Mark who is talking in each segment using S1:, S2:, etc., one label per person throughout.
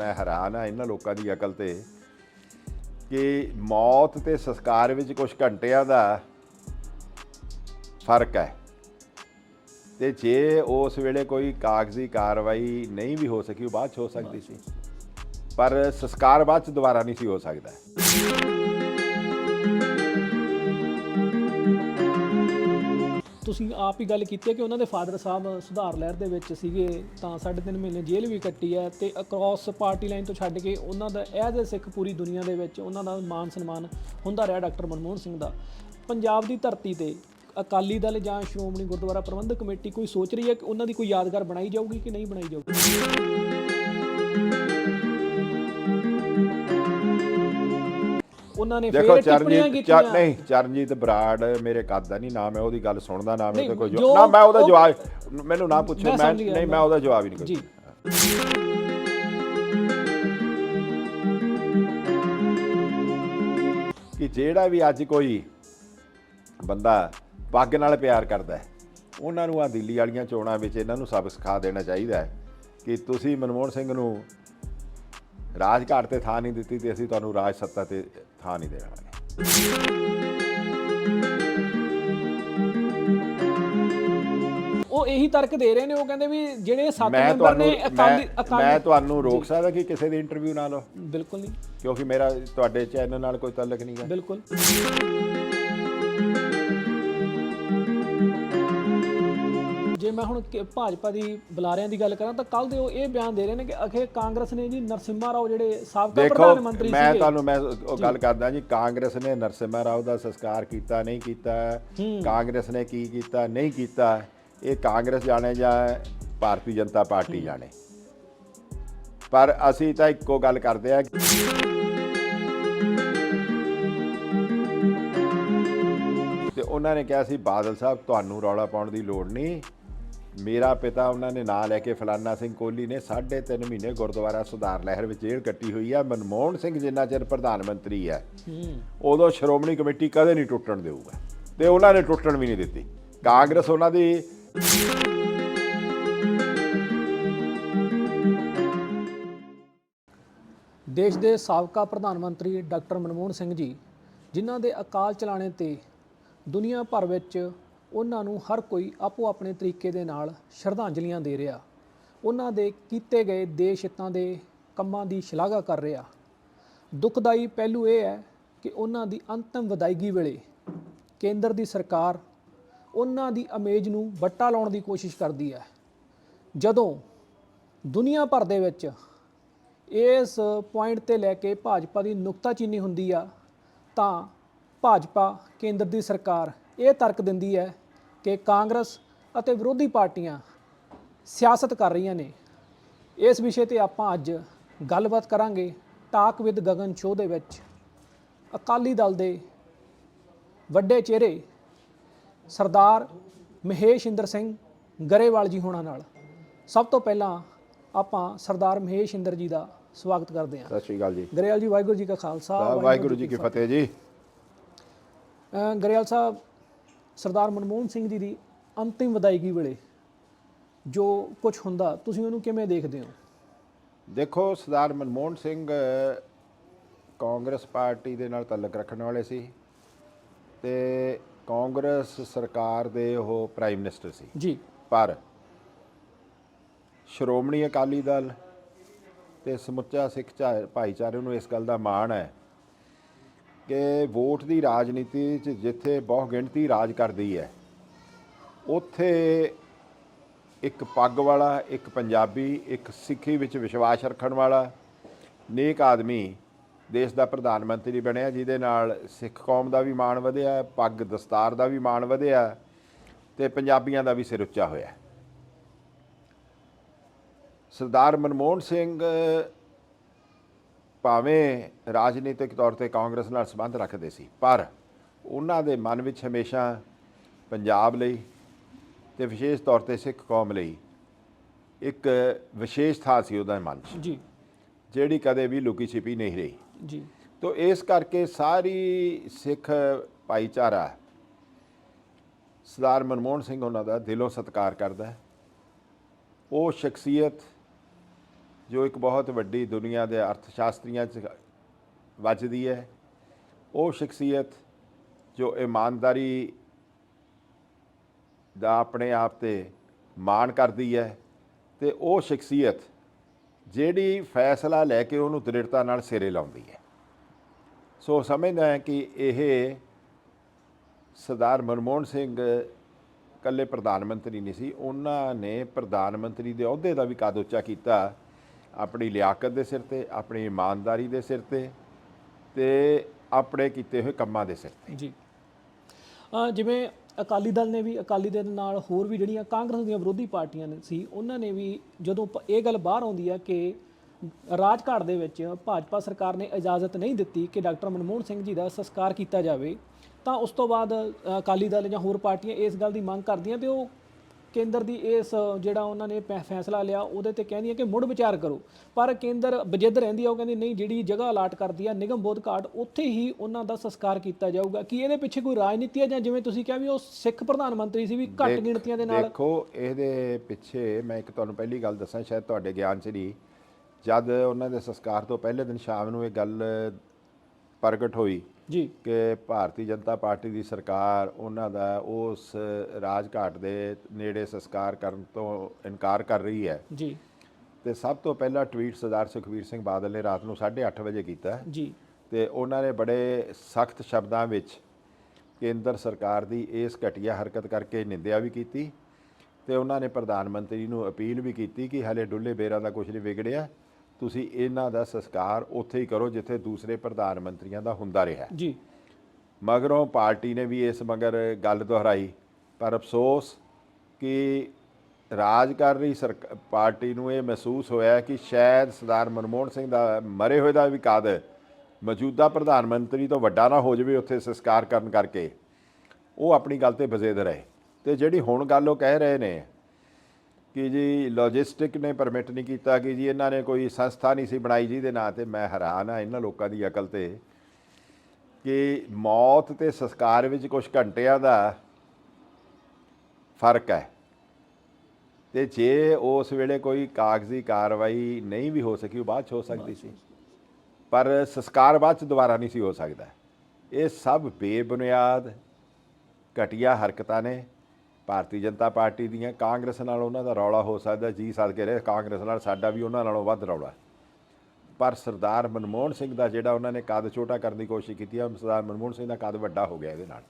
S1: ਮੈਂ ਹੈਰਾਨ ਆ ਇਹਨਾਂ ਲੋਕਾਂ ਦੀ ਅਕਲ ਤੇ ਕਿ ਮੌਤ ਤੇ ਸੰਸਕਾਰ ਵਿੱਚ ਕੁਝ ਘੰਟਿਆਂ ਦਾ ਫ਼ਰਕ ਹੈ। ਤੇ ਜੇ ਉਸ ਵੇਲੇ ਕੋਈ ਕਾਗਜ਼ੀ ਕਾਰਵਾਈ ਨਹੀਂ ਵੀ ਹੋ ਸਕੀ, ਉਹ ਬਾਅਦ 'ਚ ਹੋ ਸਕਦੀ ਸੀ। ਪਰ ਸੰਸਕਾਰ ਬਾਅਦ ਚ ਦੁਬਾਰਾ ਨਹੀਂ ਸੀ ਹੋ ਸਕਦਾ।
S2: ਤੁਸੀਂ ਆਪ ਹੀ ਗੱਲ ਕੀਤੀ ਹੈ ਕਿ ਉਹਨਾਂ ਦੇ ਫਾਦਰ ਸਾਹਿਬ ਸੁਧਾਰ ਲਹਿਰ ਦੇ ਵਿੱਚ ਸੀਗੇ, ਤਾਂ ਸਾਢੇ ਤਿੰਨ ਮਹੀਨੇ ਜੇਲ੍ਹ ਵੀ ਕੱਟੀ ਹੈ ਤੇ ਅਕ੍ਰੋਸ ਪਾਰਟੀ ਲਾਈਨ ਤੋਂ ਛੱਡ ਕੇ ਉਹਨਾਂ ਦਾ ਐਜ਼ ਅ ਸਿੱਖ ਪੂਰੀ ਦੁਨੀਆ ਦੇ ਵਿੱਚ ਉਹਨਾਂ ਦਾ ਮਾਨ ਸਨਮਾਨ ਹੁੰਦਾ ਰਿਹਾ ਡਾਕਟਰ ਮਨਮੋਹਨ ਸਿੰਘ ਦਾ। ਪੰਜਾਬ ਦੀ ਧਰਤੀ ਤੇ ਅਕਾਲੀ ਦਲ ਜਾਂ ਸ਼੍ਰੋਮਣੀ ਗੁਰਦੁਆਰਾ ਪ੍ਰਬੰਧਕ ਕਮੇਟੀ ਕੋਈ ਸੋਚ ਰਹੀ ਹੈ ਕਿ ਉਹਨਾਂ ਦੀ ਕੋਈ ਯਾਦਗਾਰ ਬਣਾਈ ਜਾਊਗੀ ਕਿ ਨਹੀਂ ਬਣਾਈ ਜਾਊਗੀ? ਉਹਨਾਂ ਨੇ ਫੇਰ ਟਿੱਪਣੀਆਂ
S1: ਚਰਨਜੀਤ
S2: ਕੀਤੀਆਂ।
S1: ਚਰ- ਨਹੀਂ ਚਰਨਜੀਤ ਬਰਾੜ ਮੇਰੇ ਕੱਦ ਦਾ ਨਹੀਂ ਨਾਮ ਹੈ ਉਹਦੀ ਗੱਲ ਸੁਣਦਾ ਨਾਮ ਹੈ ਤੇ ਕੋਈ ਨਾ ਮੈਂ ਉਹਦਾ
S2: ਉਹ-
S1: ਜਵਾਬ ਮੈਨੂੰ ਨਾ ਪੁੱਛੋ
S2: ਮੈਂ
S1: ਨਹੀਂ ਮੈਂ ਉਹਦਾ ਜਵਾਬ ਹੀ ਨਹੀਂ
S2: ਜੀ।
S1: ਕੋਈ ਕਿ ਜਿਹੜਾ ਵੀ ਅੱਜ ਕੋਈ ਬੰਦਾ ਪੱਗ ਨਾਲ ਪਿਆਰ ਕਰਦਾ ਹੈ ਉਹਨਾਂ ਨੂੰ ਆ ਦਿੱਲੀ ਵਾਲੀਆਂ ਚੋਣਾਂ ਵਿੱਚ ਇਹਨਾਂ ਨੂੰ ਸਬਕ ਸਿਖਾ ਦੇਣਾ ਚਾਹੀਦਾ ਹੈ ਕਿ ਤੁਸੀਂ ਮਨਮੋਹਨ ਸਿੰਘ ਨੂੰ ਰਾਜਘਾਟ ਤੇ ਥਾਂ ਨਹੀਂ ਦਿੱਤੀ ਤੇ ਅਸੀਂ ਤੁਹਾਨੂੰ ਰਾਜ ਸੱਤਾ ਤੇ ਥਾਂ ਨਹੀਂ ਦੇਵਾਂਗੇ
S2: ਉਹ ਇਹੀ ਤਰਕ ਦੇ ਰਹੇ ਨੇ ਉਹ ਕਹਿੰਦੇ ਵੀ ਜਿਹੜੇ ਸੱਤ
S1: ਮੈਂ
S2: ਮੈਂਬਰ ਨੇ ਅਕਾਲੀ
S1: ਮੈਂ-
S2: ਅਕਾਲੀ
S1: ਮੈਂ ਤੁਹਾਨੂੰ ਰੋਕ ਸਕਦਾ ਕਿ ਕਿਸੇ ਦੀ ਇੰਟਰਵਿਊ ਨਾ ਲਓ।
S2: ਬਿਲਕੁਲ ਨਹੀਂ।
S1: ਕਿਉਂਕਿ ਮੇਰਾ ਤੁਹਾਡੇ ਚੈਨਲ ਨਾਲ ਕੋਈ ਤਾਲੁਕ ਨਹੀਂ ਹੈ।
S2: ਬਿਲਕੁਲ। ਮੈਂ ਹੁਣ ਭਾਜਪਾ ਦੀ ਬੁਲਾਰਿਆਂ ਦੀ ਗੱਲ ਕਰਾਂ ਤਾਂ ਕੱਲ ਦੇ ਉਹ ਇਹ ਬਿਆਨ ਦੇ ਰਹੇ ਨੇ ਕਿ ਅਖੇ ਕਾਂਗਰਸ ਨੇ ਜੀ ਨਰਸਿਮਹਾ ਰਾਓ ਜਿਹੜੇ ਸਾਬਕਾ ਪ੍ਰਧਾਨ ਮੰਤਰੀ
S1: ਮੈਂ
S2: ਸੀਗੇ।
S1: ਤੁਹਾਨੂੰ ਮੈਂ ਉਹ ਗੱਲ ਕਰਦਾ ਜੀ ਕਾਂਗਰਸ ਨੇ ਨਰਸਿਮਹਾ ਰਾਓ ਦਾ ਸੰਸਕਾਰ ਕੀਤਾ ਨਹੀਂ ਕੀਤਾ ਕਾਂਗਰਸ ਨੇ ਕੀ ਕੀਤਾ ਨਹੀਂ ਕੀਤਾ ਇਹ ਕਾਂਗਰਸ ਜਾਣੇ ਜਾਂ ਭਾਰਤੀ ਜਨਤਾ ਪਾਰਟੀ ਜਾਣੇ। ਪਰ ਅਸੀਂ ਤਾਂ ਇੱਕੋ ਗੱਲ ਕਰਦੇ ਆ ਤੇ ਉਹਨਾਂ ਨੇ ਕਿਹਾ ਸੀ ਬਾਦਲ ਸਾਹਿਬ ਤੁਹਾਨੂੰ ਰੌਲਾ ਪਾਉਣ ਦੀ ਲੋੜ ਨਹੀਂ। ਮੇਰਾ ਪਿਤਾ ਉਹਨਾਂ ਨੇ ਨਾਂ ਲੈ ਕੇ ਫਲਾਨਾ ਸਿੰਘ ਕੋਹਲੀ ਨੇ 3.5 ਮਹੀਨੇ ਗੁਰਦੁਆਰਾ ਸੁਧਾਰ ਲਹਿਰ ਵਿੱਚ ਜੇਲ੍ਹ ਕੱਟੀ ਹੋਈ ਹੈ ਮਨਮੋਹਨ ਸਿੰਘ ਜਿੰਨਾ ਚਿਰ ਪ੍ਰਧਾਨ ਮੰਤਰੀ ਹੈ ਉਦੋਂ ਸ਼੍ਰੋਮਣੀ ਕਮੇਟੀ ਕਦੇ ਨਹੀਂ ਟੁੱਟਣ ਦੇਊਗਾ ਤੇ ਉਹਨਾਂ ਨੇ ਟੁੱਟਣ ਵੀ ਨਹੀਂ ਦਿੱਤੀ। ਕਾਂਗਰਸ ਉਹਨਾਂ ਦੀ
S2: ਦੇਸ਼ ਦੇ ਸਾਬਕਾ ਪ੍ਰਧਾਨ ਮੰਤਰੀ ਡਾਕਟਰ ਮਨਮੋਹਨ ਸਿੰਘ ਜੀ, ਜਿਨ੍ਹਾਂ ਦੇ ਅਕਾਲ ਚਲਾਣੇ ਤੇ ਦੁਨੀਆ ਭਰ ਵਿੱਚ ਉਹਨਾਂ ਨੂੰ ਹਰ ਕੋਈ ਆਪੋ ਆਪਣੇ ਤਰੀਕੇ ਦੇ ਨਾਲ ਸ਼ਰਧਾਂਜਲੀਆਂ ਦੇ ਰਿਹਾ। ਉਹਨਾਂ ਦੇ ਕੀਤੇ ਗਏ ਦੇਸ਼ ਹਿੱਤਾਂ ਦੇ ਕੰਮਾਂ ਦੀ ਸ਼ਲਾਘਾ ਕਰ ਰਿਹਾ। ਦੁਖਦਾਈ ਪਹਿਲੂ ਇਹ ਹੈ ਕਿ ਉਹਨਾਂ ਦੀ ਅੰਤਮ ਵਿਦਾਇਗੀ ਵੇਲੇ ਕੇਂਦਰ ਦੀ ਸਰਕਾਰ ਉਹਨਾਂ ਦੀ ਅਮੇਜ ਨੂੰ ਵੱਟਾ ਲਾਉਣ ਦੀ ਕੋਸ਼ਿਸ਼ ਕਰਦੀ ਹੈ। ਜਦੋਂ ਦੁਨੀਆ ਭਰ ਦੇ ਵਿੱਚ ਇਸ ਪੁਆਇੰਟ ਤੇ ਲੈ ਕੇ ਭਾਜਪਾ ਦੀ ਨੁਕਤਾਚੀਨੀ ਹੁੰਦੀ ਆ, ਤਾਂ ਭਾਜਪਾ ਕੇਂਦਰ ਦੀ ਸਰਕਾਰ ਇਹ ਤਰਕ ਦਿੰਦੀ ਹੈ ਕਿ ਕਾਂਗਰਸ ਅਤੇ ਵਿਰੋਧੀ ਪਾਰਟੀਆਂ ਸਿਆਸਤ ਕਰ ਰਹੀਆਂ ਨੇ। ਇਸ ਵਿਸ਼ੇ ਤੇ ਆਪਾਂ ਅੱਜ ਗੱਲਬਾਤ ਕਰਾਂਗੇ ਟਾਕ ਵਿਦ ਗਗਨ ਸ਼ੋਅ ਦੇ ਵਿੱਚ। ਅਕਾਲੀ ਦਲ ਦੇ ਵੱਡੇ ਚਿਹਰੇ ਸਰਦਾਰ ਮਹੇਸ਼ਿੰਦਰ ਸਿੰਘ ਗਰੇਵਾਲ ਜੀ ਹੋਣਾ ਨਾਲ। ਸਭ ਤੋਂ ਪਹਿਲਾਂ ਆਪਾਂ ਸਰਦਾਰ ਮਹੇਸ਼ਿੰਦਰ ਜੀ ਦਾ ਸਵਾਗਤ ਕਰਦੇ ਹਾਂ।
S1: ਸਤਿ ਸ਼੍ਰੀ ਅਕਾਲ ਜੀ।
S2: ਗਰੇਵਾਲ ਜੀ ਵਾਹਿਗੁਰੂ ਜੀ ਕਾ ਖਾਲਸਾ
S1: ਵਾਹਿਗੁਰੂ ਜੀ ਕੀ ਫਤਿਹ ਜੀ।
S2: ਗਰੇਵਾਲ ਸਾਹਿਬ ਸਰਦਾਰ ਮਨਮੋਹਨ ਸਿੰਘ ਜੀ ਦੀ ਅੰਤਿਮ ਵਿਦਾਇਗੀ ਵੇਲੇ ਜੋ ਕੁਝ ਹੁੰਦਾ ਤੁਸੀਂ ਉਹਨੂੰ ਕਿਵੇਂ ਦੇਖਦੇ ਹੋ?
S1: ਦੇਖੋ ਸਰਦਾਰ ਮਨਮੋਹਨ ਸਿੰਘ ਕਾਂਗਰਸ ਪਾਰਟੀ ਦੇ ਨਾਲ ਤਾਲੁਕ ਰੱਖਣ ਵਾਲੇ ਸੀ ਤੇ ਕਾਂਗਰਸ ਸਰਕਾਰ ਦੇ ਉਹ ਪ੍ਰਾਈਮ ਮਿਨਿਸਟਰ ਸੀ।
S2: ਜੀ।
S1: ਪਰ ਸ਼੍ਰੋਮਣੀ ਅਕਾਲੀ ਦਲ ਤੇ ਸਮੁੱਚਾ ਸਿੱਖ ਭਾਈਚਾਰੇ ਨੂੰ ਇਸ ਗੱਲ ਦਾ ਮਾਣ ਹੈ ਕਿ ਵੋਟ ਦੀ ਰਾਜਨੀਤੀ 'ਚ ਜਿੱਥੇ ਬਹੁ ਗਿਣਤੀ ਰਾਜ ਕਰਦੀ ਹੈ, ਉੱਥੇ ਇੱਕ ਪੱਗ ਵਾਲਾ, ਇੱਕ ਪੰਜਾਬੀ, ਇੱਕ ਸਿੱਖੀ ਵਿੱਚ ਵਿਸ਼ਵਾਸ ਰੱਖਣ ਵਾਲਾ, ਨੇਕ ਆਦਮੀ ਦੇਸ਼ ਦਾ ਪ੍ਰਧਾਨ ਮੰਤਰੀ ਬਣਿਆ, ਜਿਹਦੇ ਨਾਲ ਸਿੱਖ ਕੌਮ ਦਾ ਵੀ ਮਾਣ ਵਧਿਆ, ਪੱਗ ਦਸਤਾਰ ਦਾ ਵੀ ਮਾਣ ਵਧਿਆ, ਤੇ ਪੰਜਾਬੀਆਂ ਦਾ ਵੀ ਸਿਰ ਉੱਚਾ ਹੋਇਆ। ਸਰਦਾਰ ਮਨਮੋਹਨ ਸਿੰਘ ਭਾਵੇਂ ਰਾਜਨੀਤਿਕ ਤੌਰ ਤੇ ਕਾਂਗਰਸ ਨਾਲ ਸੰਬੰਧ ਰੱਖਦੇ ਸੀ ਪਰ ਉਹਨਾਂ ਦੇ ਮਨ ਵਿੱਚ ਹਮੇਸ਼ਾ ਪੰਜਾਬ ਲਈ ਤੇ ਵਿਸ਼ੇਸ਼ ਤੌਰ ਤੇ ਸਿੱਖ ਕੌਮ ਲਈ ਇੱਕ ਵਿਸ਼ੇਸ਼ ਥਾਂ ਸੀ ਉਹਦਾ ਮਨ 'ਚ
S2: ਜੀ।
S1: ਜਿਹੜੀ ਕਦੇ ਵੀ ਲੁਕੀ ਛਿਪੀ ਨਹੀਂ ਰਹੀ।
S2: ਜੀ।
S1: ਤੋ ਇਸ ਕਰਕੇ ਸਾਰੀ ਸਿੱਖ ਭਾਈਚਾਰਾ ਸਰਦਾਰ ਮਨਮੋਹਨ ਸਿੰਘ ਉਹਨਾਂ ਦਾ ਦਿਲੋਂ ਸਤਿਕਾਰ ਕਰਦਾ ਉਹ ਸ਼ਖਸੀਅਤ ਜੋ ਇੱਕ ਬਹੁਤ ਵੱਡੀ ਦੁਨੀਆ ਦੇ ਅਰਥ ਸ਼ਾਸਤਰੀਆਂ 'ਚ ਵੱਜਦੀ ਹੈ, ਉਹ ਸ਼ਖਸੀਅਤ ਜੋ ਇਮਾਨਦਾਰੀ ਦਾ ਆਪਣੇ ਆਪ ਤੇ ਮਾਣ ਕਰਦੀ ਹੈ ਤੇ ਉਹ ਸ਼ਖਸੀਅਤ ਜਿਹੜੀ ਫੈਸਲਾ ਲੈ ਕੇ ਉਹਨੂੰ ਦ੍ਰਿੜਤਾ ਨਾਲ ਸਿਰੇ ਲਾਉਂਦੀ ਹੈ। ਸੋ ਸਮਝਦਾ ਹੈ ਕਿ ਇਹ ਸਰਦਾਰ ਮਨਮੋਹਨ ਸਿੰਘ ਕੱਲੇ ਪ੍ਰਧਾਨ ਮੰਤਰੀ ਨਹੀਂ ਸੀ, ਉਹਨਾਂ ਨੇ ਪ੍ਰਧਾਨ ਮੰਤਰੀ ਦੇ ਅਹੁਦੇ ਦਾ ਵੀ ਕਾਦ ਉੱਚਾ ਕੀਤਾ ਆਪਣੀ ਲਿਆਕਤ ਦੇ ਸਿਰ ਤੇ, ਆਪਣੀ ਇਮਾਨਦਾਰੀ ਦੇ ਸਿਰ ਤੇ ਤੇ ਆਪਣੇ ਕੀਤੇ ਹੋਏ ਕੰਮਾਂ ਦੇ ਸਿਰ ਤੇ।
S2: ਜੀ। ਜਿਵੇਂ ਅਕਾਲੀ ਦਲ ਨੇ ਵੀ, ਅਕਾਲੀ ਦਲ ਨਾਲ ਹੋਰ ਵੀ ਜਿਹੜੀਆਂ ਕਾਂਗਰਸ ਦੀਆਂ ਵਿਰੋਧੀ ਪਾਰਟੀਆਂ ਨੇ ਸੀ, ਉਹਨਾਂ ਨੇ ਵੀ ਜਦੋਂ ਪ- ਇਹ ਗੱਲ ਬਾਹਰ ਆਉਂਦੀ ਹੈ ਕਿ ਰਾਜਘਾਟ ਦੇ ਵਿੱਚ ਭਾਜਪਾ ਸਰਕਾਰ ਨੇ ਇਜਾਜ਼ਤ ਨਹੀਂ ਦਿੱਤੀ ਕਿ ਡਾਕਟਰ ਮਨਮੋਹਨ ਸਿੰਘ ਜੀ ਦਾ ਸੰਸਕਾਰ ਕੀਤਾ ਜਾਵੇ, ਤਾਂ ਉਸ ਤੋਂ ਬਾਅਦ ਅਕਾਲੀ ਦਲ ਜਾਂ ਹੋਰ ਪਾਰਟੀਆਂ ਇਸ ਗੱਲ ਦੀ ਮੰਗ ਕਰਦੀਆਂ ਤੇ ਉਹ ਕੇਂਦਰ ਦੀ ਇਸ ਜਿਹੜਾ ਉਹਨਾਂ ਨੇ ਫੈਸਲਾ ਲਿਆ ਉਹਦੇ ਤੇ ਕਹਿੰਦੀ ਹੈ ਕਿ ਮੁੜ ਵਿਚਾਰ ਕਰੋ। ਪਰ ਕੇਂਦਰ ਬਜਿੱਦ ਰਹਿੰਦੀ ਆ ਉਹ ਕਹਿੰਦੀ ਨਹੀਂ ਜਿਹੜੀ ਜਗ੍ਹਾ ਅਲਾਟ ਕਰਦੀ ਆ ਨਿਗਮ ਬੋਧ ਘਾਟ ਉੱਥੇ ਹੀ ਉਹਨਾਂ ਦਾ ਸੰਸਕਾਰ ਕੀਤਾ ਜਾਊਗਾ। ਕੀ ਇਹਦੇ ਪਿੱਛੇ ਕੋਈ ਰਾਜਨੀਤੀ ਹੈ ਜਾਂ ਜਿਵੇਂ ਤੁਸੀਂ ਕਿਹਾ ਵੀ ਉਹ ਸਿੱਖ ਪ੍ਰਧਾਨ ਮੰਤਰੀ ਸੀ ਵੀ ਘੱਟ ਗਿਣਤੀਆਂ ਦੇ ਨਾਲ?
S1: ਦੇਖੋ ਇਹਦੇ ਪਿੱਛੇ ਮੈਂ ਇੱਕ ਤੁਹਾਨੂੰ ਪਹਿਲੀ ਗੱਲ ਦੱਸਾਂ ਸ਼ਾਇਦ ਤੁਹਾਡੇ ਗਿਆਨ 'ਚ ਨਹੀਂ। ਜਦ ਉਹਨਾਂ ਦੇ ਸੰਸਕਾਰ ਤੋਂ ਪਹਿਲੇ ਦਿਨ ਸ਼ਾਮ ਨੂੰ ਇਹ ਗੱਲ ਪ੍ਰਗਟ ਹੋਈ
S2: ਜੀ।
S1: ਕਿ ਭਾਰਤੀ ਜਨਤਾ ਪਾਰਟੀ ਦੀ ਸਰਕਾਰ ਉਹਨਾਂ ਦਾ ਉਸ ਰਾਜਘਾਟ ਦੇ ਨੇੜੇ ਸੰਸਕਾਰ ਕਰਨ ਤੋਂ ਇਨਕਾਰ ਕਰ ਰਹੀ ਹੈ।
S2: ਜੀ।
S1: ਤੇ ਸਭ ਤੋਂ ਪਹਿਲਾ ਟਵੀਟ ਸਰਦਾਰ ਸੁਖਵੀਰ ਸਿੰਘ ਬਾਦਲ ਨੇ ਰਾਤ ਨੂੰ 8:30 ਵਜੇ ਕੀਤਾ।
S2: ਜੀ।
S1: ਤੇ ਉਹਨਾਂ ਨੇ ਬੜੇ ਸਖਤ ਸ਼ਬਦਾਂ ਵਿੱਚ ਕੇਂਦਰ ਸਰਕਾਰ ਦੀ ਇਸ ਘਟੀਆ ਹਰਕਤ ਕਰਕੇ ਨਿੰਦਿਆ ਵੀ ਕੀਤੀ। ਤੇ ਉਹਨਾਂ ਨੇ ਪ੍ਰਧਾਨ ਮੰਤਰੀ ਨੂੰ ਅਪੀਲ ਵੀ ਕੀਤੀ ਕਿ ਹਲੇ ਡੁੱਲੇ ਬੇਰਾਂ ਦਾ ਕੁਝ ਨਹੀਂ ਵਿਗੜਿਆ। ਤੁਸੀਂ ਇਹਨਾਂ ਦਾ ਸੰਸਕਾਰ ਉੱਥੇ ਹੀ ਕਰੋ ਜਿੱਥੇ ਦੂਸਰੇ ਪ੍ਰਧਾਨ ਮੰਤਰੀਆਂ ਦਾ ਹੁੰਦਾ ਰਿਹਾ।
S2: ਜੀ।
S1: ਮਗਰੋਂ ਪਾਰਟੀ ਨੇ ਵੀ ਇਸ ਮਗਰ ਗੱਲ ਦੁਹਰਾਈ ਪਰ ਅਫਸੋਸ ਕਿ ਰਾਜ ਕਰ ਰਹੀ ਪਾਰਟੀ ਨੂੰ ਇਹ ਮਹਿਸੂਸ ਹੋਇਆ ਕਿ ਸ਼ਾਇਦ ਸਰਦਾਰ ਮਨਮੋਹਨ ਸਿੰਘ ਦਾ ਮਰੇ ਹੋਏ ਦਾ ਵੀ ਕਦ ਮੌਜੂਦਾ ਪ੍ਰਧਾਨ ਮੰਤਰੀ ਤੋਂ ਵੱਡਾ ਨਾ ਹੋ ਜਾਵੇ ਉੱਥੇ ਸੰਸਕਾਰ ਕਰਨ ਕਰਕੇ ਉਹ ਆਪਣੀ ਗੱਲ ਤੇ ਬਜ਼ੇਦ ਰਹੇ। ਤੇ ਜਿਹੜੀ ਹੁਣ ਗੱਲ ਉਹ ਕਹਿ ਰਹੇ ਨੇ ਕਿ ਜੀ ਲੌਜਿਸਟਿਕ ਨੇ ਪਰਮਿਟ ਨਹੀਂ ਕੀਤਾ ਕਿ ਜੀ ਇਹਨਾਂ ਨੇ ਕੋਈ ਸੰਸਥਾ ਨਹੀਂ ਸੀ ਬਣਾਈ ਜਿਹਦੇ ਨਾਂ ਤੇ ਮੈਂ ਹੈਰਾਨ ਆ ਇਹਨਾਂ ਲੋਕਾਂ ਦੀ ਅਕਲ ਤੇ ਕਿ ਮੌਤ ਤੇ ਸੰਸਕਾਰ ਵਿੱਚ ਕੁਝ ਘੰਟਿਆਂ ਦਾ ਫ਼ਰਕ ਹੈ। ਤੇ ਜੇ ਉਸ ਵੇਲੇ ਕੋਈ ਕਾਗਜ਼ੀ ਕਾਰਵਾਈ ਨਹੀਂ ਵੀ ਹੋ ਸਕੀ, ਉਹ ਬਾਅਦ ਚ ਹੋ ਸਕਦੀ ਸੀ। ਪਰ ਸੰਸਕਾਰ ਬਾਅਦ ਚ ਦੁਬਾਰਾ ਨਹੀਂ ਸੀ ਹੋ ਸਕਦਾ। ਇਹ ਸਭ ਬੇਬੁਨਿਆਦ ਘਟੀਆ ਹਰਕਤਾਂ ਨੇ। ਭਾਰਤੀ ਜਨਤਾ ਪਾਰਟੀ ਦੀਆਂ ਕਾਂਗਰਸ ਨਾਲ ਉਹਨਾਂ ਦਾ ਰੌਲਾ ਹੋ ਸਕਦਾ ਜੀ ਸਦਕੇ ਰਹੇ। ਕਾਂਗਰਸ ਨਾਲ ਸਾਡਾ ਵੀ ਉਹਨਾਂ ਨਾਲੋਂ ਵੱਧ ਰੌਲਾ ਪਰ ਸਰਦਾਰ ਮਨਮੋਹਨ ਸਿੰਘ ਦਾ ਜਿਹੜਾ ਉਹਨਾਂ ਨੇ ਕੱਦ ਛੋਟਾ ਕਰਨ ਦੀ ਕੋਸ਼ਿਸ਼ ਕੀਤੀ ਹੈ ਸਰਦਾਰ ਮਨਮੋਹਨ ਸਿੰਘ ਦਾ ਕੱਦ ਵੱਡਾ ਹੋ ਗਿਆ ਇਹਦੇ ਨਾਲ।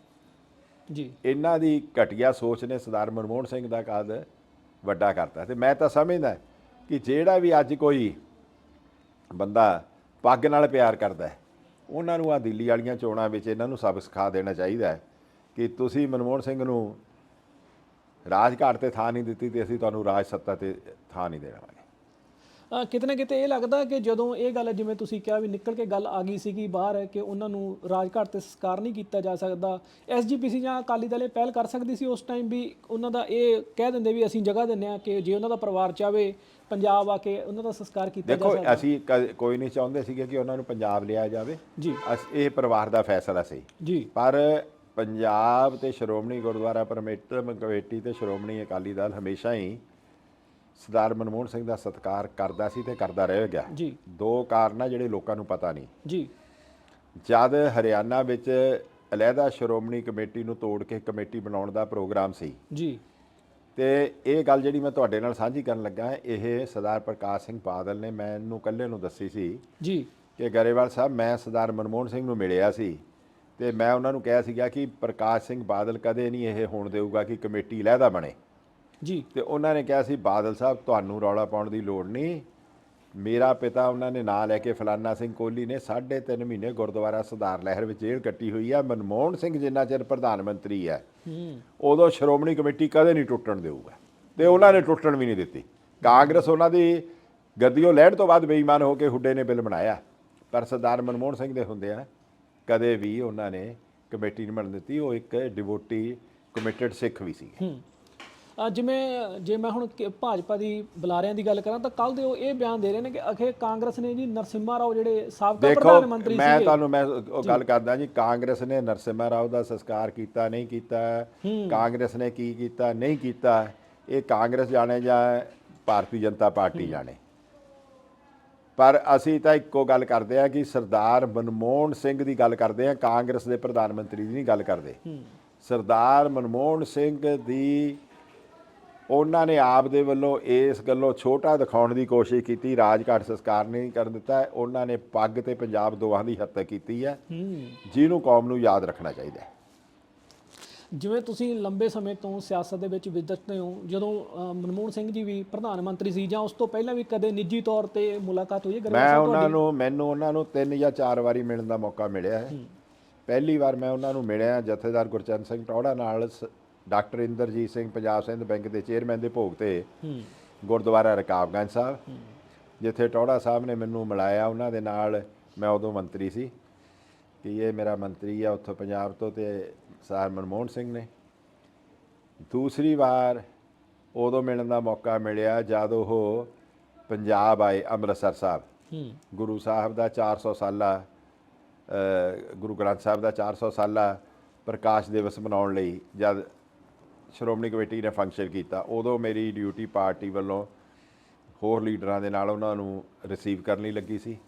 S2: ਜੀ।
S1: ਇਹਨਾਂ ਦੀ ਘਟੀਆ ਸੋਚ ਨੇ ਸਰਦਾਰ ਮਨਮੋਹਨ ਸਿੰਘ ਦਾ ਕੱਦ ਵੱਡਾ ਕਰਤਾ। ਤੇ ਮੈਂ ਤਾਂ ਸਮਝਦਾ ਕਿ ਜਿਹੜਾ ਵੀ ਅੱਜ ਕੋਈ ਬੰਦਾ ਪੱਗ ਨਾਲ ਪਿਆਰ ਕਰਦਾ ਹੈ ਉਹਨਾਂ ਨੂੰ ਆ ਦਿੱਲੀ ਵਾਲੀਆਂ ਚੋਣਾਂ ਵਿੱਚ ਇਹਨਾਂ ਨੂੰ ਸਬਕ ਸਿਖਾ ਦੇਣਾ ਚਾਹੀਦਾ ਕਿ ਤੁਸੀਂ ਮਨਮੋਹਨ ਸਿੰਘ ਨੂੰ ਰਾਜਘਾਟ ਤੇ ਥਾਂ ਨਹੀਂ ਦਿੱਤੀ ਤੇ ਅਸੀਂ ਤੁਹਾਨੂੰ ਰਾਜ ਸੱਤਾ ਤੇ ਥਾਂ ਨਹੀਂ
S2: ਅ, ਕਿਤੇ ਨਾ ਕਿਤੇ ਇਹ ਲੱਗਦਾ ਕਿ ਜਦੋਂ ਇਹ ਗੱਲ ਜਿਵੇਂ ਤੁਸੀਂ ਕਿਹਾ ਵੀ ਨਿਕਲ ਕੇ ਗੱਲ ਆ ਗਈ ਸੀਗੀ ਬਾਹਰ ਕਿ ਉਹਨਾਂ ਨੂੰ ਰਾਜਘਾਟ ਤੇ ਸੰਸਕਾਰ ਨਹੀਂ ਕੀਤਾ ਜਾ ਸਕਦਾ ਐਸਜੀਪੀਸੀ ਜਾਂ ਅਕਾਲੀ ਦਲ ਇਹ ਪਹਿਲ ਕਰ ਸਕਦੀ ਸੀ ਉਸ ਟਾਈਮ ਵੀ ਉਹਨਾਂ ਦਾ ਇਹ ਕਹਿ ਦਿੰਦੇ ਵੀ ਅਸੀਂ ਜਗ੍ਹਾ ਦਿੰਦੇ ਆ ਕਿ ਜੇ ਉਹਨਾਂ ਦਾ ਪਰਿਵਾਰ ਚਾਵੇ ਪੰਜਾਬ ਆ ਕੇ ਉਹਨਾਂ ਦਾ ਸੰਸਕਾਰ ਕੀਤਾ ਜਾ
S1: ਦੇਖੋ
S2: ਸਕਦਾ।
S1: ਅਸੀਂ ਕ- ਕੋਈ ਨਹੀਂ ਚਾਹੁੰਦੇ ਸੀਗੇ ਕਿ ਉਹਨਾਂ ਨੂੰ ਪੰਜਾਬ ਲਿਆ ਜਾਵੇ।
S2: ਜੀ।
S1: ਅਸ ਇਹ ਪਰਿਵਾਰ ਦਾ ਫੈਸਲਾ ਸੀ।
S2: ਜੀ।
S1: ਪਰ ਪੰਜਾਬ ਤੇ ਸ਼੍ਰੋਮਣੀ ਗੁਰਦੁਆਰਾ ਪ੍ਰਮੇਟਮ ਕਮੇਟੀ ਤੇ ਸ਼੍ਰੋਮਣੀ ਅਕਾਲੀ ਦਲ ਹਮੇਸ਼ਾ ਹੀ ਸਰਦਾਰ ਮਨਮੋਹਨ ਸਿੰਘ ਦਾ ਸਤਿਕਾਰ ਕਰਦਾ ਸੀ ਤੇ ਕਰਦਾ ਰਹੇਗਾ
S2: ਜੀ।
S1: ਦੋ ਕਾਰਨ ਆ ਜਿਹੜੇ ਲੋਕਾਂ ਨੂੰ ਪਤਾ ਨਹੀਂ।
S2: ਜੀ।
S1: ਜਦ ਹਰਿਆਣਾ ਵਿੱਚ ਅਲੱਗਾ ਸ਼੍ਰੋਮਣੀ ਕਮੇਟੀ ਨੂੰ ਤੋੜ ਕੇ ਕਮੇਟੀ ਬਣਾਉਣ ਦਾ ਪ੍ਰੋਗਰਾਮ ਸੀ।
S2: ਜੀ।
S1: ਤੇ ਇਹ ਗੱਲ ਜਿਹੜੀ ਮੈਂ ਤੁਹਾਡੇ ਨਾਲ ਸਾਂਝੀ ਕਰਨ ਲੱਗਾ ਇਹ ਸਰਦਾਰ ਪ੍ਰਕਾਸ਼ ਸਿੰਘ ਬਾਦਲ ਨੇ ਮੈਨੂੰ ਇਕੱਲੇ ਨੂੰ ਦੱਸੀ ਸੀ
S2: ਜੀ।
S1: ਕਿ ਗਰੇਵਾਲ ਸਾਹਿਬ ਮੈਂ ਸਰਦਾਰ ਮਨਮੋਹਨ ਸਿੰਘ ਨੂੰ ਮਿਲਿਆ ਸੀ। ਤੇ ਮੈਂ ਉਹਨਾਂ ਨੂੰ ਕਿਹਾ ਸੀਗਾ ਕਿ ਪ੍ਰਕਾਸ਼ ਸਿੰਘ ਬਾਦਲ ਕਦੇ ਨਹੀਂ ਇਹ ਹੋਣ ਦੇਊਗਾ ਕਿ ਕਮੇਟੀ ਲਹਿਦਾ ਬਣੇ।
S2: ਜੀ।
S1: ਤੇ ਉਹਨਾਂ ਨੇ ਕਿਹਾ ਸੀ ਬਾਦਲ ਸਾਹਿਬ ਤੁਹਾਨੂੰ ਰੌਲਾ ਪਾਉਣ ਦੀ ਲੋੜ ਨਹੀਂ। ਮੇਰਾ ਪਿਤਾ ਉਹਨਾਂ ਨੇ ਨਾਂ ਲੈ ਕੇ ਫਲਾਨਾ ਸਿੰਘ ਕੋਹਲੀ ਨੇ 3.5 ਮਹੀਨੇ ਗੁਰਦੁਆਰਾ ਸੁਧਾਰ ਲਹਿਰ ਵਿੱਚ ਜੇਲ੍ਹ ਕੱਟੀ ਹੋਈ ਹੈ ਮਨਮੋਹਨ ਸਿੰਘ ਜਿੰਨਾ ਚਿਰ ਪ੍ਰਧਾਨ ਮੰਤਰੀ ਹੈ
S2: ਹੂੰ।
S1: ਉਦੋਂ ਸ਼੍ਰੋਮਣੀ ਕਮੇਟੀ ਕਦੇ ਨਹੀਂ ਟੁੱਟਣ ਦੇਊਗਾ। ਤੇ ਉਹਨਾਂ ਨੇ ਟੁੱਟਣ ਵੀ ਨਹੀਂ ਦਿੱਤੀ। ਕਾਂਗਰਸ ਉਹਨਾਂ ਦੀ ਗੱਦੀੋਂ ਲੈਣ ਤੋਂ ਬਾਅਦ ਬੇਈਮਾਨ ਹੋ ਕੇ ਹੁੱਡੇ ਨੇ ਬਿੱਲ ਬਣਾਇਆ। ਪਰ ਸਰਦਾਰ ਮਨਮੋਹਨ ਸਿੰਘ ਦੇ ਹੁੰਦੇ ਆ ਕਦੇ ਵੀ ਉਹਨਾਂ ਨੇ ਕਮੇਟੀ ਨਹੀਂ ਬਣ ਦਿੱਤੀ ਉਹ ਇੱਕ ਡਿਵੋਟੀ ਕਮਿਟਡ ਸਿੱਖ ਵੀ ਸੀ
S2: ਜਿਵੇਂ ਜੇ ਮੈਂ ਹੁਣ ਕਿ- ਭਾਜਪਾ ਦੀ ਬੁਲਾਰਿਆਂ ਦੀ ਗੱਲ ਕਰਾਂ ਤਾਂ ਕੱਲ ਦੇ ਉਹ ਇਹ ਬਿਆਨ ਦੇ ਰਹੇ ਨੇ ਕਿ ਅਖੇ ਕਾਂਗਰਸ ਨੇ ਜੀ ਨਰਸਿਮਹਾ ਰਾਓ ਜਿਹੜੇ ਸਾਬਕਾ
S1: ਦੇਖੋ
S2: ਪ੍ਰਧਾਨ ਮੰਤਰੀ
S1: ਮੈਂ
S2: ਸੀਗੇ।
S1: ਤੁਹਾਨੂੰ ਮੈਂ ਉਹ ਗੱਲ ਕਰਦਾ ਜੀ ਕਾਂਗਰਸ ਨੇ ਨਰਸਿਮਹਾ ਰਾਓ ਦਾ ਸੰਸਕਾਰ ਕੀਤਾ ਨਹੀਂ ਕੀਤਾ ਕਾਂਗਰਸ ਨੇ ਕੀ ਕੀਤਾ ਨਹੀਂ ਕੀਤਾ ਇਹ ਕਾਂਗਰਸ ਜਾਣੇ ਜਾਂ ਭਾਰਤੀ ਜਨਤਾ ਪਾਰਟੀ ਜਾਣੇ? ਪਰ ਅਸੀਂ ਤਾਂ ਇੱਕੋ ਗੱਲ ਕਰਦੇ ਆ ਕਿ ਸਰਦਾਰ ਮਨਮੋਹਨ ਸਿੰਘ ਦੀ ਗੱਲ ਕਰਦੇ ਆ ਕਾਂਗਰਸ ਦੇ ਪ੍ਰਧਾਨ ਮੰਤਰੀ ਦੀ ਨਹੀਂ ਗੱਲ ਕਰਦੇ। ਸਰਦਾਰ ਮਨਮੋਹਨ ਸਿੰਘ ਦੀ ਉਹਨਾਂ ਨੇ ਆਪ ਦੇ ਵੱਲੋਂ ਇਸ ਗੱਲੋਂ ਛੋਟਾ ਦਿਖਾਉਣ ਦੀ ਕੋਸ਼ਿਸ਼ ਕੀਤੀ ਰਾਜਘਾਟ ਸੰਸਕਾਰ ਨਹੀਂ ਕਰਨ ਦਿੱਤਾ ਉਹਨਾਂ ਨੇ ਪੱਗ ਤੇ ਪੰਜਾਬ ਦੋਹਾਂ ਦੀ ਹੱਤਿਆ ਕੀਤੀ ਹੂੰ। ਜਿਹਨੂੰ ਕੌਮ ਨੂੰ ਯਾਦ ਰੱਖਣਾ ਚਾਹੀਦਾ ਹੈ।
S2: ਜਿਵੇਂ ਤੁਸੀਂ ਲੰਬੇ ਸਮੇਂ ਤੋਂ ਸਿਆਸਤ ਦੇ ਵਿੱਚ ਵਿਚਰਦੇ ਹੋ ਜਦੋਂ ਮਨਮੋਹਨ ਸਿੰਘ ਜੀ ਵੀ ਪ੍ਰਧਾਨ ਮੰਤਰੀ ਸੀ ਜਾਂ ਉਸ ਤੋਂ ਪਹਿਲਾਂ ਵੀ ਕਦੇ ਨਿੱਜੀ ਤੌਰ ਤੇ ਮੁਲਾਕਾਤ ਹੋਈ ਹੈ?
S1: ਮੈਂ ਉਹਨਾਂ? ਨੂੰ ਮੈਨੂੰ ਉਹਨਾਂ ਨੂੰ ਤਿੰਨ ਜਾਂ ਚਾਰ ਵਾਰੀ ਮਿਲਣ ਦਾ ਮੌਕਾ ਮਿਲਿਆ ਹੈ। ਪਹਿਲੀ ਵਾਰ ਮੈਂ ਉਹਨਾਂ ਨੂੰ ਮਿਲਿਆ ਜਥੇਦਾਰ ਗੁਰਚਰਨ ਸਿੰਘ ਟੌੜਾ ਨਾਲ ਡਾਕਟਰ ਇੰਦਰਜੀਤ ਸਿੰਘ ਪੰਜਾਬ ਸਿੰਧ ਬੈਂਕ ਦੇ ਚੇਅਰਮੈਨ ਦੇ ਭੋਗ ਤੇ ਗੁਰਦੁਆਰਾ ਰਕਾਬਗੰਜ ਸਾਹਿਬ ਜਿੱਥੇ ਟੌੜਾ ਸਾਹਿਬ ਨੇ ਮੈਨੂੰ ਮਿਲਾਇਆ। ਉਹਨਾਂ ਦੇ ਨਾਲ ਮੈਂ ਉਦੋਂ ਮੰਤਰੀ ਸੀ ਕਿ ਇਹ ਮੇਰਾ ਮੰਤਰੀ ਆ ਉੱਥੋਂ ਪੰਜਾਬ ਤੋਂ ਤੇ ਸਰ ਮਨਮੋਹਨ ਸਿੰਘ ਨੇ। ਦੂਸਰੀ ਵਾਰ ਉਦੋਂ ਮਿਲਣ ਦਾ ਮੌਕਾ ਮਿਲਿਆ ਜਦ ਉਹ ਪੰਜਾਬ ਆਏ ਅੰਮ੍ਰਿਤਸਰ ਸਾਹਿਬ।
S2: ਹੂੰ।
S1: ਗੁਰੂ ਸਾਹਿਬ ਦਾ 400 ਸਾਲਾ ਗੁਰੂ ਗ੍ਰੰਥ ਸਾਹਿਬ ਦਾ 400 ਸਾਲਾ ਪ੍ਰਕਾਸ਼ ਦਿਵਸ ਮਨਾਉਣ ਲਈ ਜਦ ਸ਼੍ਰੋਮਣੀ ਕਮੇਟੀ ਨੇ ਫੰਕਸ਼ਨ ਕੀਤਾ ਉਦੋਂ ਮੇਰੀ ਡਿਊਟੀ ਪਾਰਟੀ ਵੱਲੋਂ ਹੋਰ ਲੀਡਰਾਂ ਦੇ ਨਾਲ ਉਹਨਾਂ ਨੂੰ ਰਿਸੀਵ ਕਰਨ ਲਈ ਲੱਗੀ ਸੀ।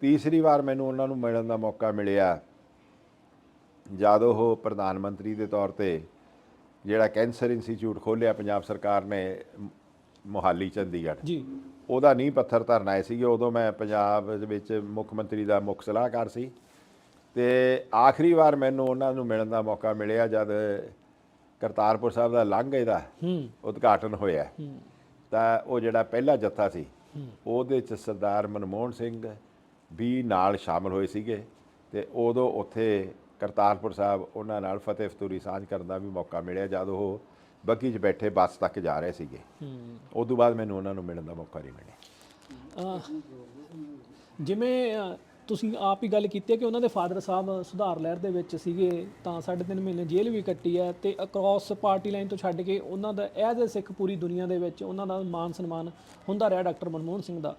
S1: ਤੀਸਰੀ ਵਾਰ ਮੈਨੂੰ ਉਹਨਾਂ ਨੂੰ ਮਿਲਣ ਦਾ ਮੌਕਾ ਮਿਲਿਆ ਜਦ ਉਹ ਪ੍ਰਧਾਨ ਮੰਤਰੀ ਦੇ ਤੌਰ ਤੇ ਜਿਹੜਾ ਕੈਂਸਰ ਇੰਸਟੀਚਿਊਟ ਖੋਲ੍ਹਿਆ ਪੰਜਾਬ ਸਰਕਾਰ ਨੇ ਮੋਹਾਲੀ ਚੰਡੀਗੜ੍ਹ।
S2: ਜੀ।
S1: ਉਹਦਾ ਨੀਂਹ ਪੱਥਰ ਧਰਨ ਆਏ ਸੀਗੇ ਉਦੋਂ ਮੈਂ ਪੰਜਾਬ ਦੇ ਵਿੱਚ ਮੁੱਖ ਮੰਤਰੀ ਦਾ ਮੁੱਖ ਸਲਾਹਕਾਰ ਸੀ। ਤੇ ਆਖਰੀ ਵਾਰ ਮੈਨੂੰ ਉਹਨਾਂ ਨੂੰ ਮਿਲਣ ਦਾ ਮੌਕਾ ਮਿਲਿਆ ਜਦ ਕਰਤਾਰਪੁਰ ਸਾਹਿਬ ਦਾ ਲਾਂਘੇ ਦਾ
S2: ਹੂੰ।
S1: ਉਦਘਾਟਨ ਹੋਇਆ। ਤਾਂ ਉਹ ਜਿਹੜਾ ਪਹਿਲਾ ਜੱਥਾ ਸੀ ਉਹਦੇ ਚ ਸਰਦਾਰ ਮਨਮੋਹਨ ਸਿੰਘ ਵੀ ਨਾਲ ਸ਼ਾਮਲ ਹੋਏ ਸੀਗੇ ਤੇ ਉਦੋਂ ਉੱਥੇ ਕਰਤਾਰਪੁਰ ਸਾਹਿਬ ਉਹਨਾਂ ਨਾਲ ਫਤਿਹ ਫਤੂਰੀ ਸਾਂਝ ਕਰਨ ਦਾ ਵੀ ਮੌਕਾ ਮਿਲਿਆ ਜਦ ਉਹ ਬੱਗੀ 'ਚ ਬੈਠੇ ਬੱਸ ਤੱਕ ਜਾ ਰਹੇ ਸੀਗੇ।
S2: ਹੂੰ।
S1: ਉਸ ਤੋਂ ਬਾਅਦ ਮੈਨੂੰ ਉਹਨਾਂ ਨੂੰ ਮਿਲਣ ਦਾ ਮੌਕਾ ਨਹੀਂ ਮਿਲਿਆ।
S2: ਜਿਵੇਂ ਤੁਸੀਂ ਆਪ ਹੀ ਗੱਲ ਕੀਤੀ ਹੈ ਕਿ ਉਹਨਾਂ ਦੇ ਫਾਦਰ ਸਾਹਿਬ ਸੁਧਾਰ ਲਹਿਰ ਦੇ ਵਿੱਚ ਸੀਗੇ ਤਾਂ ਸਾਢੇ ਤਿੰਨ ਮਹੀਨੇ ਜੇਲ੍ਹ ਵੀ ਕੱਟੀ ਹੈ ਤੇ ਅਕ੍ਰੋਸ ਪਾਰਟੀ ਲਾਈਨ ਤੋਂ ਛੱਡ ਕੇ ਉਹਨਾਂ ਦਾ ਐਜ਼ ਅ ਸਿੱਖ ਪੂਰੀ ਦੁਨੀਆ ਦੇ ਵਿੱਚ ਉਹਨਾਂ ਦਾ ਮਾਨ ਸਨਮਾਨ ਹੁੰਦਾ ਰਿਹਾ ਡਾਕਟਰ ਮਨਮੋਹਨ ਸਿੰਘ ਦਾ।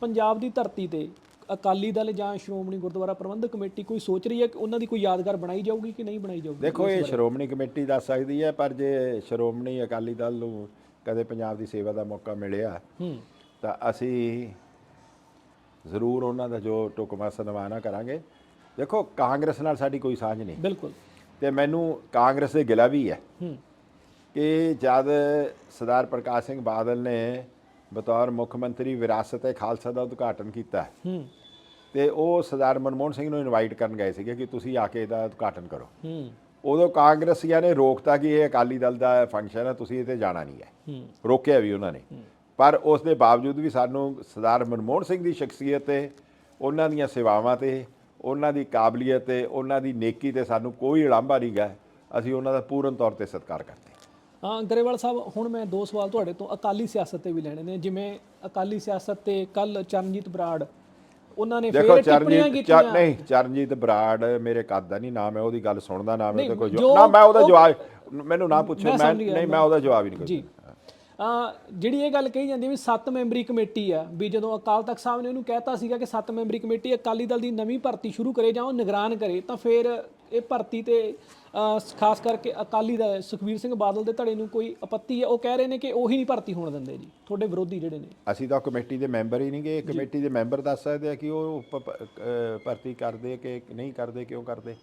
S2: ਪੰਜਾਬ ਦੀ ਧਰਤੀ ਤੇ ਅਕਾਲੀ ਦਲ ਜਾਂ ਸ਼੍ਰੋਮਣੀ ਗੁਰਦੁਆਰਾ ਪ੍ਰਬੰਧਕ ਕਮੇਟੀ ਕੋਈ ਸੋਚ ਰਹੀ ਹੈ ਕਿ ਉਹਨਾਂ ਦੀ ਕੋਈ ਯਾਦਗਾਰ ਬਣਾਈ ਜਾਊਗੀ ਕਿ ਨਹੀਂ ਬਣਾਈ ਜਾਊਗੀ?
S1: ਦੇਖੋ ਇਹ ਸ਼੍ਰੋਮਣੀ ਕਮੇਟੀ ਦੱਸ ਸਕਦੀ ਹੈ ਪਰ ਜੇ ਸ਼੍ਰੋਮਣੀ ਅਕਾਲੀ ਦਲ ਨੂੰ ਕਦੇ ਪੰਜਾਬ ਦੀ ਸੇਵਾ ਦਾ ਮੌਕਾ ਮਿਲਿਆ ਤਾਂ ਅਸੀਂ ਜ਼ਰੂਰ ਉਹਨਾਂ ਦਾ ਜੋ ਟੁਕਮਾ ਸਨਮਾਨਾ ਕਰਾਂਗੇ। ਦੇਖੋ ਕਾਂਗਰਸ ਨਾਲ ਸਾਡੀ ਕੋਈ ਸਾਂਝ ਨਹੀਂ।
S2: ਬਿਲਕੁਲ।
S1: ਤੇ ਮੈਨੂੰ ਕਾਂਗਰਸ ਦੇ ਗਿਲਾ ਵੀ ਹੈ
S2: ਹੂੰ।
S1: ਕਿ ਜਦ ਸਰਦਾਰ ਪ੍ਰਕਾਸ਼ ਸਿੰਘ ਬਾਦਲ ਨੇ ਬਤੌਰ ਮੁੱਖ ਮੰਤਰੀ ਵਿਰਾਸਤ ਏ ਖਾਲਸਾ ਦਾ ਉਦਘਾਟਨ ਕੀਤਾ
S2: ਹੂੰ।
S1: ਤੇ ਉਹ ਸਰਦਾਰ ਮਨਮੋਹਨ ਸਿੰਘ ਨੂੰ ਇਨਵਾਈਟ ਕਰਨ ਗਏ ਸੀਗੇ ਕਿ ਤੁਸੀਂ ਆ ਕੇ ਇਹਦਾ ਉਦਘਾਟਨ ਕਰੋ।
S2: ਹੂੰ।
S1: ਉਦੋਂ ਕਾਂਗਰਸੀਆਂ ਨੇ ਰੋਕਤਾ ਕਿ ਇਹ ਅਕਾਲੀ ਦਲ ਦਾ ਫੰਕਸ਼ਨ ਹੈ ਤੁਸੀਂ ਤੇ ਜਾਣਾ ਨਹੀਂ ਹੈ।
S2: ਹੂੰ।
S1: ਰੋਕਿਆ ਵੀ ਉਹਨਾਂ ਨੇ। ਪਰ ਉਸ ਦੇ ਬਾਵਜੂਦ ਵੀ ਸਾਨੂੰ ਸਰਦਾਰ ਮਨਮੋਹਨ ਸਿੰਘ ਦੀ ਸ਼ਖਸੀਅਤ ਤੇ ਉਹਨਾਂ ਦੀਆਂ ਸੇਵਾਵਾਂ ਤੇ ਉਹਨਾਂ ਦੀ ਕਾਬਲੀਅਤ ਤੇ ਉਹਨਾਂ ਦੀ ਨੇਕੀ ਤੇ ਸਾਨੂੰ ਕੋਈ ਇਲਾਂਭਾ ਨਹੀਂ ਗਾ। ਅਸੀਂ ਉਹਨਾਂ ਦਾ ਪੂਰਨ ਤੌਰ ਤੇ ਸਤਿਕਾਰ ਕਰਦੇ
S2: ਗਰੇਵਾਲ ਸਾਹਿਬ ਹੁਣ ਮੈਂ ਦੋ ਸਵਾਲ ਤੁਹਾਡੇ ਤੋਂ ਅਕਾਲੀ ਸਿਆਸਤ ਤੇ ਵੀ ਲੈਣੇ ਨੇ। ਜਿਵੇਂ ਅਕਾਲੀ ਸਿਆਸਤ ਤੇ ਕੱਲ ਚਰਨਜੀਤ ਬਰਾੜ ਉਹਨਾਂ ਨੇ ਫੇਰ ਟਿੱਪਣੀਆਂ ਕੀਤੀਆਂ।
S1: ਨਹੀਂ ਚਰਨਜੀਤ ਬਰਾੜ ਮੇਰੇ ਕੱਦ ਦਾ ਨਹੀਂ ਨਾਮ ਹੈ ਉਹਦੀ ਗੱਲ ਸੁਣਦਾ ਨਾਮ ਹੈ ਤੇ ਕੋਈ ਨਾ ਮੈਂ ਉਹਦਾ
S2: ਉਹ-
S1: ਜਵਾਬ ਮੈਨੂੰ ਨਾ ਪੁੱਛੋ
S2: ਮੈਂ
S1: ਨਹੀਂ ਮੈਂ ਉਹਦਾ ਜਵਾਬ ਹੀ ਨਹੀਂ
S2: ਜੀ।
S1: ਕੋਈ
S2: ਆ ਜਿਹੜੀ ਇਹ ਗੱਲ ਕਹੀ ਜਾਂਦੀ ਵੀ 7 ਮੈਂਬਰੀ ਕਮੇਟੀ ਆ ਵੀ ਜਦੋਂ ਅਕਾਲ ਤਖਤ ਸਾਹਿਬ ਨੇ ਉਹਨੂੰ ਕਹਿਤਾ ਸੀਗਾ ਕਿ 7 ਮੈਂਬਰੀ ਕਮੇਟੀ ਅਕਾਲੀ ਦਲ ਦੀ ਨਵੀਂ ਭਰਤੀ ਸ਼ੁਰੂ ਕਰੇ ਜਾਂ ਉਹ ਨਿਗਰਾਨ ਕਰੇ ਤਾਂ ਫਿਰ ਇਹ ਭਰਤੀ ਤੇ ਖਾਸ ਕਰਕੇ ਅਕਾਲੀ ਦਾ ਸੁਖਬੀਰ ਸਿੰਘ ਬਾਦਲ ਦੇ ਧੜੇ ਨੂੰ ਕੋਈ ਆਪੱਤੀ ਹੈ ਉਹ ਕਹਿ ਰਹੇ ਨੇ ਕਿ ਉਹੀ ਨਹੀਂ ਭਰਤੀ ਹੋਣ ਦਿੰਦੇ ਜੀ ਤੁਹਾਡੇ ਵਿਰੋਧੀ ਜਿਹੜੇ ਨੇ।
S1: ਅਸੀਂ ਤਾਂ ਕਮੇਟੀ ਦੇ ਮੈਂਬਰ ਹੀ ਨਹੀਂਗੇ ਕਮੇਟੀ ਦੇ ਮੈਂਬਰ ਦੱਸ ਸਕਦੇ ਆ ਕਿ ਉਹ ਭਰਤੀ ਕਰਦੇ ਕਿ ਨਹੀਂ ਕਰਦੇ ਕਿਉਂ ਕਰਦੇ।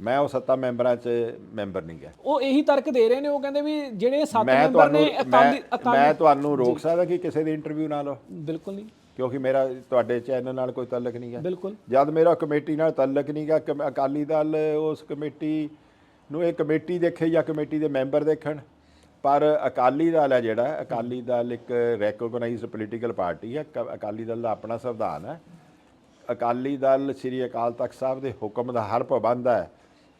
S1: ਮੈਂ ਉਹ ਸੱਤਾ ਮੈਂਬਰਾਂ 'ਚ ਮੈਂਬਰ ਨਹੀਂ ਗਿਆ।
S2: ਉਹ ਇਹੀ ਤਰਕ ਦੇ ਰਹੇ ਨੇ ਉਹ ਕਹਿੰਦੇ ਵੀ ਜਿਹੜੇ 7
S1: ਮੈਂ
S2: ਮੈਂਬਰ ਨੇ
S1: ਮੈਂ- ਤੁਹਾਨੂੰ ਰੋਕ ਸਕਦਾ ਕਿ ਕਿਸੇ ਦੀ ਇੰਟਰਵਿਊ ਨਾ ਲਓ।
S2: ਬਿਲਕੁਲ ਨਹੀਂ।
S1: ਕਿਉਂਕਿ ਮੇਰਾ ਤੁਹਾਡੇ ਚੈਨਲ ਨਾਲ ਕੋਈ ਤਾਲੁਕ ਨਹੀਂ ਹੈ
S2: ਬਿਲਕੁਲ।
S1: ਜਦ ਮੇਰਾ ਕਮੇਟੀ ਨਾਲ ਤਾਲੁਕ ਨਹੀਂ ਗਾ ਕਮ- ਅਕਾਲੀ ਦਲ ਉਸ ਕਮੇਟੀ ਨੂੰ ਇਹ ਕਮੇਟੀ ਦੇਖੇ ਜਾਂ ਕਮੇਟੀ ਦੇ ਮੈਂਬਰ ਦੇਖਣ। ਪਰ ਅਕਾਲੀ ਦਲ ਹੈ ਜਿਹੜਾ ਅਕਾਲੀ ਦਲ ਇੱਕ ਰੈਕੋਗਨਾਈਜ਼ਡ ਪੋਲੀਟੀਕਲ ਪਾਰਟੀ ਹੈ। ਅਕਾਲੀ ਦਲ ਦਾ ਆਪਣਾ ਸੰਵਿਧਾਨ ਹੈ। ਅਕਾਲੀ ਦਲ ਸ੍ਰੀ ਅਕਾਲ ਤਖਤ ਸਾਹਿਬ ਦੇ ਹੁਕਮ ਦਾ ਹਰ ਪਾਬੰਦ ਹੈ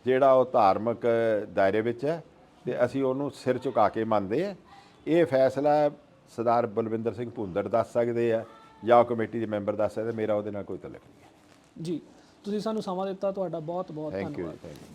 S1: ਜਿਹੜਾ ਉਹ ਧਾਰਮਿਕ ਦਾਇਰੇ ਵਿੱਚ ਹੈ ਤੇ ਅਸੀਂ ਉਹਨੂੰ ਸਿਰ ਝੁਕਾ ਕੇ ਮੰਨਦੇ ਆ ਇਹ ਫੈਸਲਾ ਸਰਦਾਰ ਬਲਵਿੰਦਰ ਸਿੰਘ ਭੁੰਦੜ ਦੱਸ ਸਕਦੇ ਆ ਜਾਂ ਕਮੇਟੀ ਦੇ ਮੈਂਬਰ ਦੱਸ ਸਕਦੇ ਮੇਰਾ ਉਹਦੇ ਨਾਲ ਕੋਈ ਤਾਲੁਕ ਨਹੀਂ ਹੈ।
S2: ਜੀ ਤੁਸੀਂ ਸਾਨੂੰ ਸਮਾਂ ਦਿੱਤਾ ਤੁਹਾਡਾ ਬਹੁਤ ਬਹੁਤ ਧੰਨਵਾਦ।
S1: Thank you